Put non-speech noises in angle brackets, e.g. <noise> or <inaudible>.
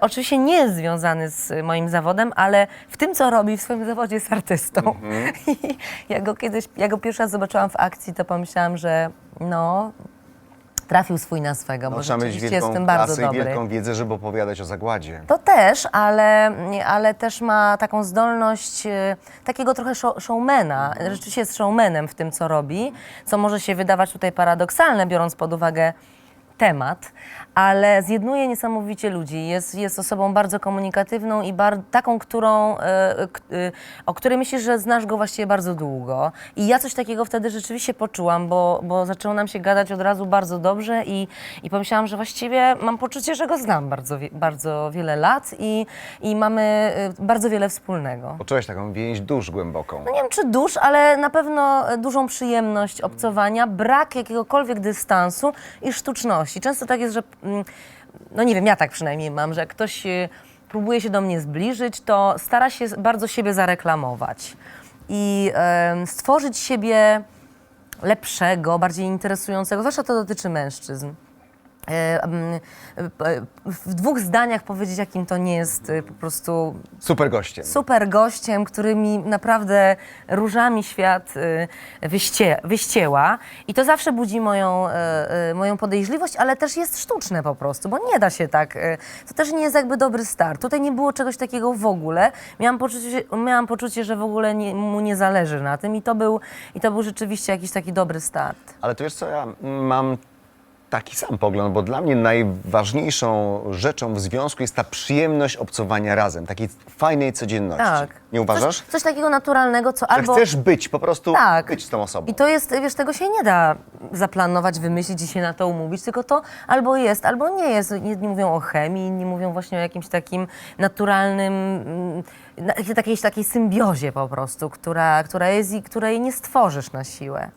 Oczywiście nie jest związany z moim zawodem, ale w tym, co robi w swoim zawodzie jest artystą. Mhm. <laughs> I ja go kiedyś, ja go pierwszy raz zobaczyłam w akcji, to pomyślałam, że no, trafił swój na swego, bo No, trzeba mieć rzeczywiście jest w wielką tym bardzo klasę i dobry. wielką wiedzę, żeby opowiadać o zagładzie. To też, ale, ale też ma taką zdolność e, takiego trochę show, showmana. Rzeczywiście jest showmanem w tym, co robi, co może się wydawać tutaj paradoksalne, biorąc pod uwagę temat, ale zjednuje niesamowicie ludzi. Jest, jest osobą bardzo komunikatywną i bar- taką, którą, e, k- e, o której myślisz, że znasz go właściwie bardzo długo. I ja coś takiego wtedy rzeczywiście poczułam, bo, bo zaczęło nam się gadać od razu bardzo dobrze i, i pomyślałam, że właściwie mam poczucie, że go znam bardzo, wie- bardzo wiele lat i, i mamy e, bardzo wiele wspólnego. Poczułeś taką więź dusz głęboką. No nie wiem, czy dusz, ale na pewno e, dużą przyjemność obcowania, brak jakiegokolwiek dystansu i sztuczności. Często tak jest, że, mm, no nie wiem, ja tak przynajmniej mam, że jak ktoś e, próbuje się do mnie zbliżyć, to stara się bardzo siebie zareklamować i stworzyć siebie lepszego, bardziej interesującego, zwłaszcza to dotyczy mężczyzn. E, e, w dwóch zdaniach powiedzieć, jakim to nie jest e, po prostu Super gościem. super gościem, który mi naprawdę różami świat y, wyście, wyścieła. I to zawsze budzi moją, y, y, moją podejrzliwość, ale też jest sztuczne po prostu, bo nie da się tak. y, To też nie jest jakby dobry start. Tutaj nie było czegoś takiego w ogóle. Miałam poczucie, miałam poczucie że w ogóle nie, mu nie zależy na tym i to, był, i to był rzeczywiście jakiś taki dobry start. Ale to wiesz co, ja mam taki sam pogląd, bo dla mnie najważniejszą rzeczą w związku jest ta przyjemność obcowania razem, takiej fajnej codzienności. Tak. Nie uważasz? Coś, coś takiego naturalnego, co Że albo... chcesz być, po prostu Tak. być z tą osobą. I to jest, wiesz, tego się nie da zaplanować, wymyślić i się na to umówić, tylko to albo jest, albo nie jest. Jedni mówią o chemii, inni mówią właśnie o jakimś takim naturalnym, mm, na- takiej, takiej symbiozie po prostu, która, która jest i której nie stworzysz na siłę.